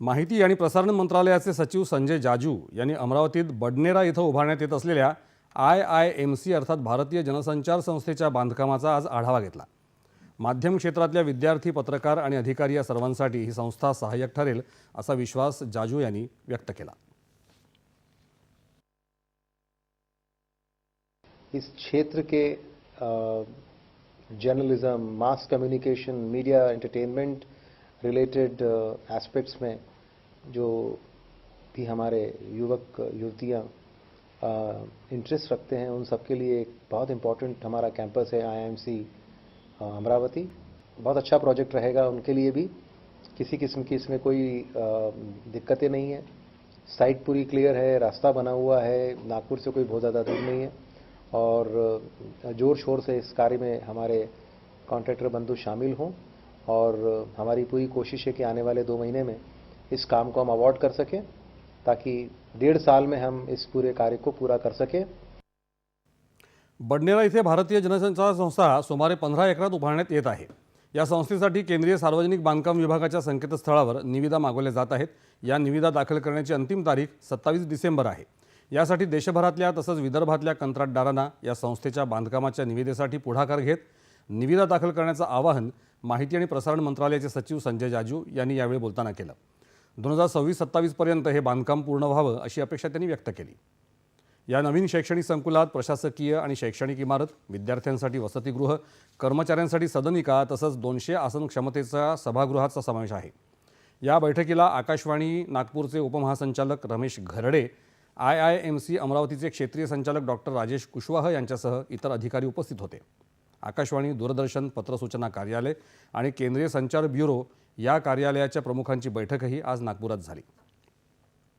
माहिती आणि प्रसारण मंत्रालयाचे सचिव संजय जाजू यांनी अमरावतीत बडनेरा इथं उभारण्यात येत असलेल्या आय आय एम सी अर्थात भारतीय जनसंचार संस्थेच्या बांधकामाचा आज आढावा घेतला. माध्यम क्षेत्रातल्या विद्यार्थी पत्रकार आणि अधिकारी या सर्वांसाठी ही संस्था सहाय्यक ठरेल असा विश्वास जाजू यांनी व्यक्त केला. इस क्षेत्र के journalism mass communication media entertainment related aspects में जो भी हमारे युवक, युवतियाँ इंटरेस्ट रखते हैं, उन सबके लिए एक बहुत इम्पोर्टेंट हमारा कैंपस है आईएमसी अमरावती। बहुत अच्छा प्रोजेक्ट रहेगा उनके लिए भी। किसी किस्म की इसमें कोई दिक्कतें नहीं है। साइट पूरी क्लियर है, रास्ता बना हुआ है, नागपुर से कोई बहुत ज़्यादा दूर नहीं है। और ज़ोर शोर से इस कार्य में हमारे कॉन्ट्रैक्टर बंधु शामिल हों। और हमारी पूरी कोशिश है कि आने वाले दो महीने में इस काम को हम अवॉर्ड कर सकें ताकि डेढ़ साल में हम इस पूरे कार्य को पूरा कर सकें। बडनेरा इथे भारतीय जनसंचार संस्था सुमारे पंधरा एकरात उभारण्यात येत आहे. या संस्थेसाठी केंद्रीय सार्वजनिक बांधकाम विभागाच्या संकेतस्थळावर निविदा मागवल्या जात आहेत. या निविदा दाखल करण्याची अंतिम तारीख सत्तावीस डिसेंबर आहे. यासाठी देशभरातल्या तसंच विदर्भातल्या कंत्राटदारांना या संस्थेच्या बांधकामाच्या निविदेसाठी पुढाकार घेत निविदा दाखल करण्याचं आवाहन माहिती आणि प्रसारण मंत्रालयाचे सचिव संजय जाजू यांनी यावेळी बोलताना केलं. दोन हजार सव्वीस सत्तावीसपर्यंत हे बांधकाम पूर्ण व्हावं अशी अपेक्षा त्यांनी व्यक्त केली. या नवीन शैक्षणिक संकुलात प्रशासकीय आणि शैक्षणिक इमारत विद्यार्थ्यांसाठी वसतिगृह कर्मचाऱ्यांसाठी सदनिका तसंच दोनशे आसन क्षमतेचा सभागृहाचा समावेश आहे. या बैठकीला आकाशवाणी नागपूरचे उपमहासंचालक Ramesh Gharde I I M C अमरावतीचे क्षेत्रीय संचालक डॉक्टर राजेश कुशवाह यांच्यासह इतर अधिकारी उपस्थित होते. आकाशवाणी दूरदर्शन पत्रसूचना कार्यालय आणि केंद्रीय संचार ब्युरो या कार्यालयाच्या प्रमुखांची बैठकही आज नागपुरात झाली.